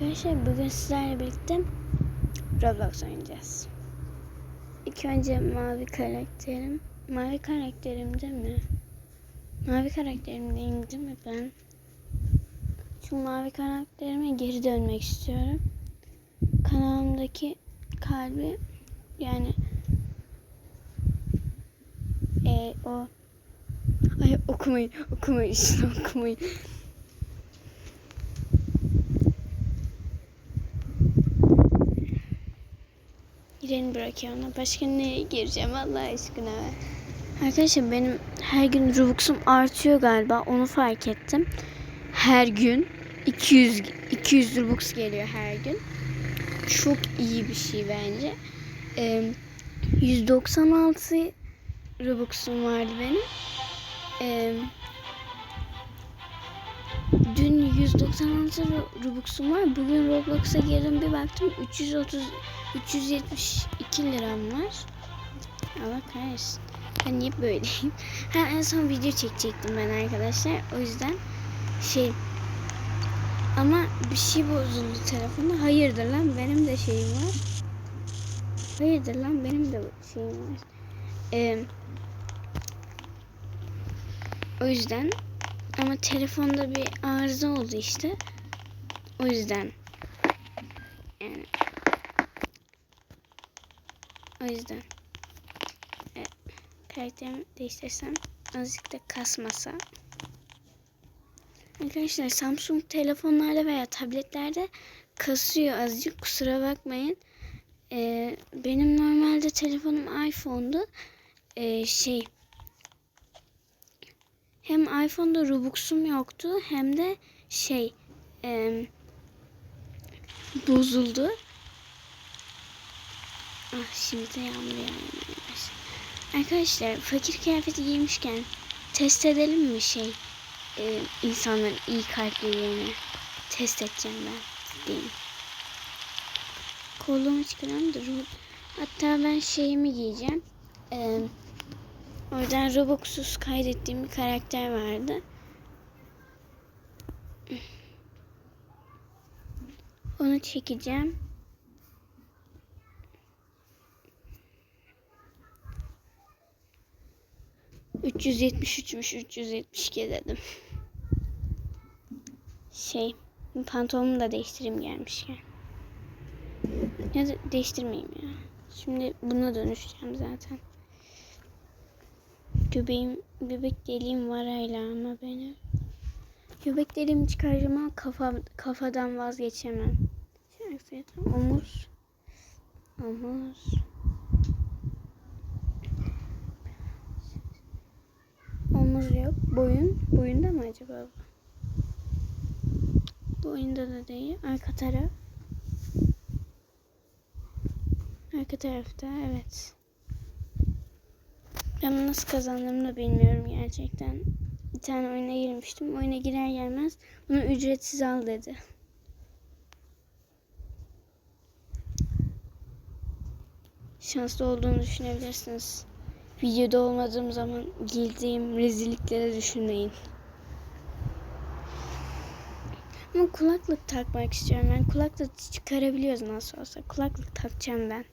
Arkadaşlar bugün sizlerle birlikte Roblox oynayacağız. İlk önce mavi karakterim. Mavi karakterim değil mi? Mavi karakterim değil değil mi ben? Çünkü mavi karakterime geri dönmek istiyorum. Kanalımdaki kalbi yani e, o Ay okumayın, okumayın, şunu okumayın. Girelim bırakıyorum. Başka neye gireceğim Allah aşkına. Arkadaşlar benim her gün Robux'um artıyor galiba. Onu fark ettim. Her gün 200 200 Robux geliyor her gün. Çok iyi bir şey bence. Ee, 196 Robux'um vardı benim. Ee, dün 196 Ro- Robux'um var. Bugün Roblox'a girdim bir baktım 330 372 liram var. Allah kahretsin. Ben niye böyleyim? Ha en son video çekecektim ben arkadaşlar. O yüzden şey ama bir şey bozuldu telefonda. Hayırdır lan benim de şeyim var. Hayırdır lan benim de şeyim var. Ee, o yüzden ama telefonda bir arıza oldu işte. O yüzden yani o yüzden evet, karakterimi değiştirsem azıcık da kasmasa. Arkadaşlar Samsung telefonlarda veya tabletlerde kasıyor azıcık kusura bakmayın. Ee, benim normalde telefonum iPhone'du. Ee, şey hem iPhone'da Robux'um yoktu hem de şey em, bozuldu. Ah şimdi de yağmur başladı. Arkadaşlar fakir kıyafeti giymişken test edelim mi şey e, insanların iyi kalpliliğini test edeceğim ben diyeyim. Kolumu çıkaran hatta ben şeyimi giyeceğim. E, oradan Robux'uz kaydettiğim bir karakter vardı. Onu çekeceğim. ...373'müş, 372 dedim. Şey, pantolonumu da değiştireyim gelmişken. Ya da değiştirmeyeyim ya. Şimdi buna dönüşeceğim zaten. Göbeğim, göbek deliğim var hala ama benim. Göbek deliğimi çıkaracağım ama kafa, kafadan vazgeçemem. Omuz. Omuz. Omuz yok. Boyun. Boyunda mı acaba bu? Boyunda da değil. Arka taraf. Arka tarafta evet. Ben nasıl kazandığımı da bilmiyorum gerçekten. Bir tane oyuna girmiştim. Oyuna girer gelmez bunu ücretsiz al dedi. Şanslı olduğunu düşünebilirsiniz. Videoda olmadığım zaman girdiğim rezilliklere düşünmeyin. Ama kulaklık takmak istiyorum. Ben kulaklık çıkarabiliyoruz nasıl olsa. Kulaklık takacağım ben.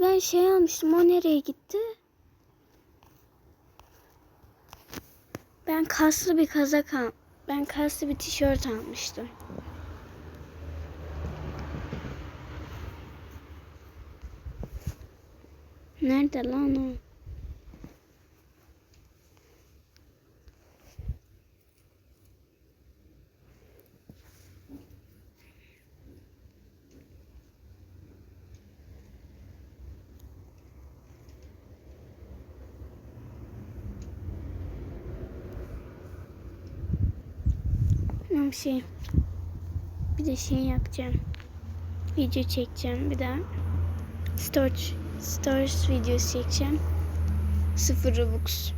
Ben şey almıştım. O nereye gitti? Ben kaslı bir kazak al. Ben kaslı bir tişört almıştım. Nerede lan o? Tamam şey. Bir de şey yapacağım. Video çekeceğim. Bir daha storage, storage videosu çekeceğim. Sıfır Robux.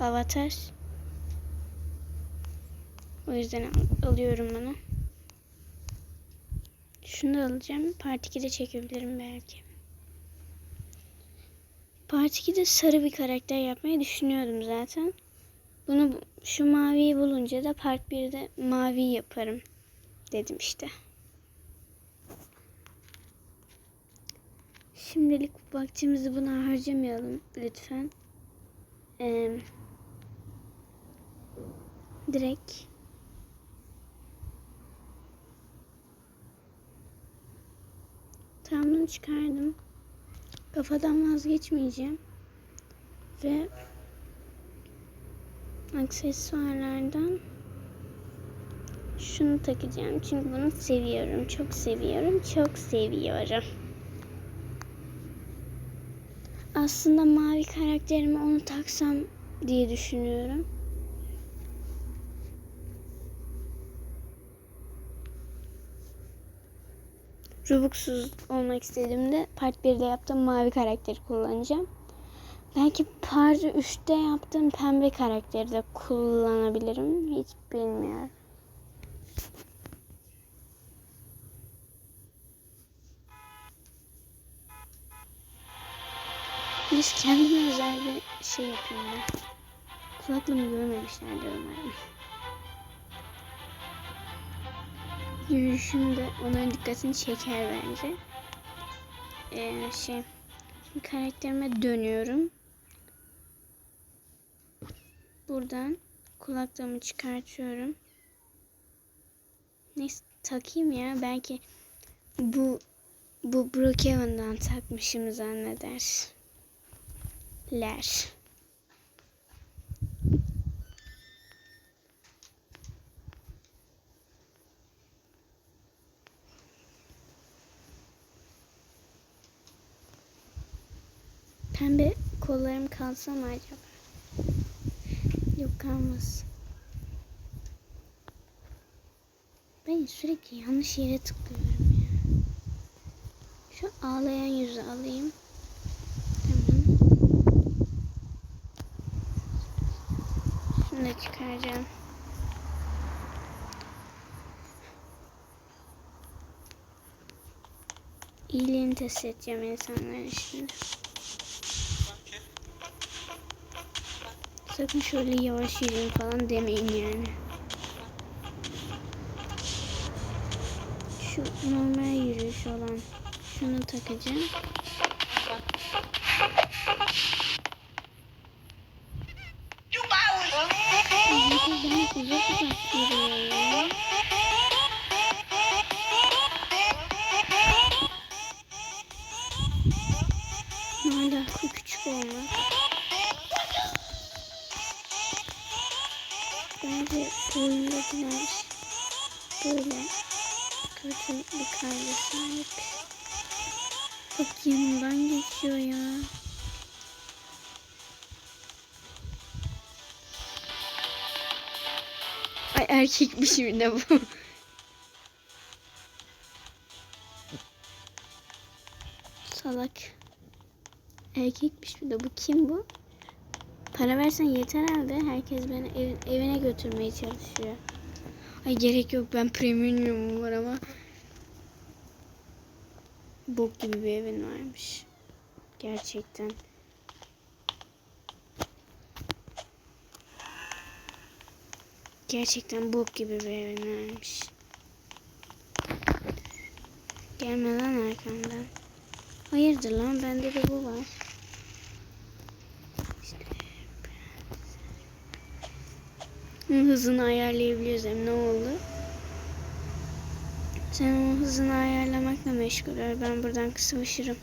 Avatar. O yüzden al- alıyorum bunu. Şunu da alacağım. Part 2'de çekebilirim belki. Part 2'de sarı bir karakter yapmayı düşünüyordum zaten. Bunu şu maviyi bulunca da part 1'de mavi yaparım dedim işte. Şimdilik vaktimizi buna harcamayalım lütfen. Ee, direkt Tamam çıkardım. Kafadan vazgeçmeyeceğim. Ve aksesuarlardan şunu takacağım. Çünkü bunu seviyorum. Çok seviyorum. Çok seviyorum. Aslında mavi karakterime onu taksam diye düşünüyorum. Rubuksuz olmak istediğimde part 1'de yaptığım mavi karakteri kullanacağım. Belki part 3'te yaptığım pembe karakteri de kullanabilirim. Hiç bilmiyorum. Biz kendime özel bir şey yapayım ben. Kulaklığımı görmemişlerdir umarım. Yürüyüşüm de onların dikkatini çeker bence. Ee, şey, şimdi karakterime dönüyorum. Buradan kulaklığımı çıkartıyorum. Neyse takayım ya. Belki bu bu Brookhaven'dan takmışım zanneder. Ler. Pembe kollarım kalsa mı acaba? Yok. Ben sürekli yanlış yere tıklıyorum ya. Şu ağlayan yüzü alayım. Tamam. Şunu da çıkaracağım. İyiliğini test edeceğim insanların şimdi. Sakın şöyle yavaş yürüyün falan demeyin yani. Şu normal yürüyüş olan şunu takacağım. Bence oyundakiler böyle kötü bir kalbe sahip. Bak yanımdan geçiyor ya. Ay erkekmiş bir de bu. Salak. Erkekmiş bir de bu kim bu? Para versen yeter abi. Herkes beni ev- evine götürmeye çalışıyor. Ay gerek yok ben premiumum var ama bok gibi bir evin varmış. Gerçekten. Gerçekten bok gibi bir evin varmış. Gelme lan arkamdan. Hayırdır lan bende de bu var. Hızını ayarlayabiliyoruz hem ne oldu? Sen onun hızını ayarlamakla meşgul ol. Ben buradan kısmışırım.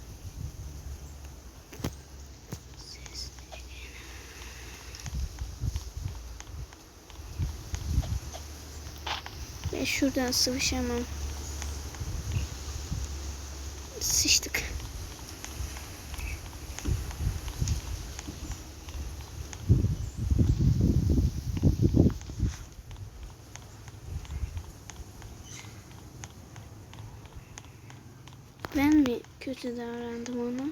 Ben şuradan sıvışamam. Ben mi kötü davrandım ona?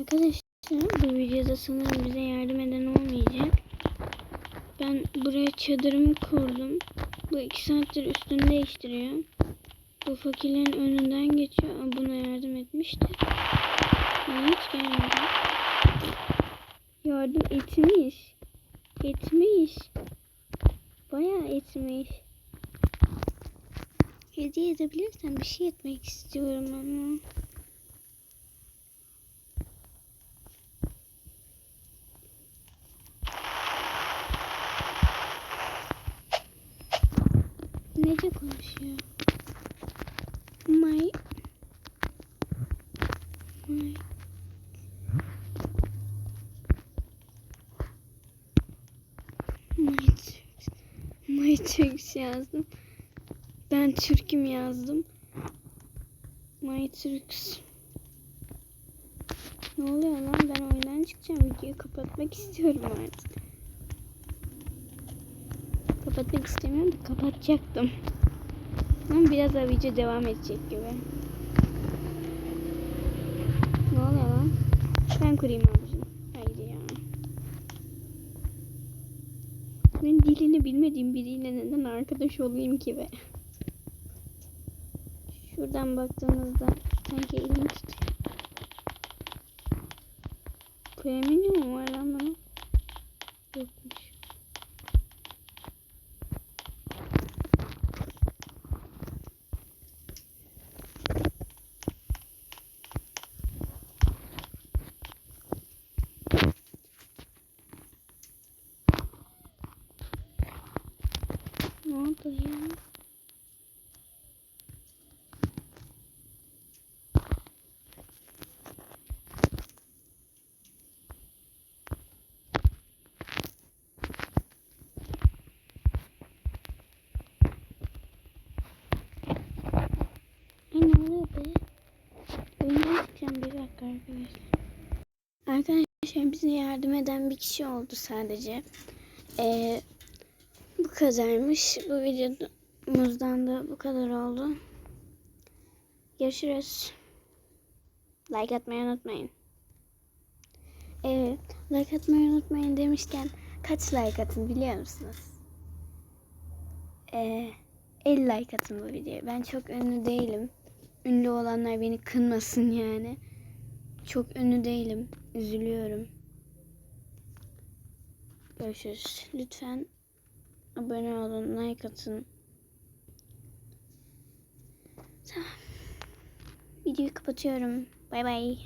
Arkadaşlar bu videoda sanırım bize yardım eden olmayacak. Ben buraya çadırımı kurdum. Bu iki saattir üstünü değiştiriyor. Bu fakirlerin önünden geçiyor. Buna yardım etmişti. Ama hiç gelmedi. Gördüm etmiş. Etmiş. Bayağı etmiş. Hediye edebilirsen bir şey etmek istiyorum ama. Nece konuşuyor? My My Matrix Matrix yazdım. Ben Türk'üm yazdım. Matrix Ne oluyor lan? Ben oyundan çıkacağım. Videoyu kapatmak istiyorum artık. Kapatmak istemiyorum da kapatacaktım. Ama biraz daha video devam edecek gibi. Ne oluyor lan? Ben kurayım abicim. Haydi ya. Ben dilini bilmediğim biriyle neden arkadaş olayım ki be? Şuradan baktığımızda sanki elimi tutuyor. Koyabiliyor mu var? Yokmuş. Ne oldu ya? Ay ne oluyor be? Oyundan çıkacağım bir dakika arkadaşlar. Arkadaşlar bize yardım eden bir kişi oldu sadece. Ee, bu kadarmış. Bu videomuzdan da bu kadar oldu. Görüşürüz. Like atmayı unutmayın. Evet, like atmayı unutmayın demişken kaç like atın biliyor musunuz? Ee, 50 like atın bu videoya. Ben çok ünlü değilim. Ünlü olanlar beni kınmasın yani. Çok ünlü değilim. Üzülüyorum. Görüşürüz. Lütfen abone olun, like atın. Tamam. Videoyu kapatıyorum. Bay bay.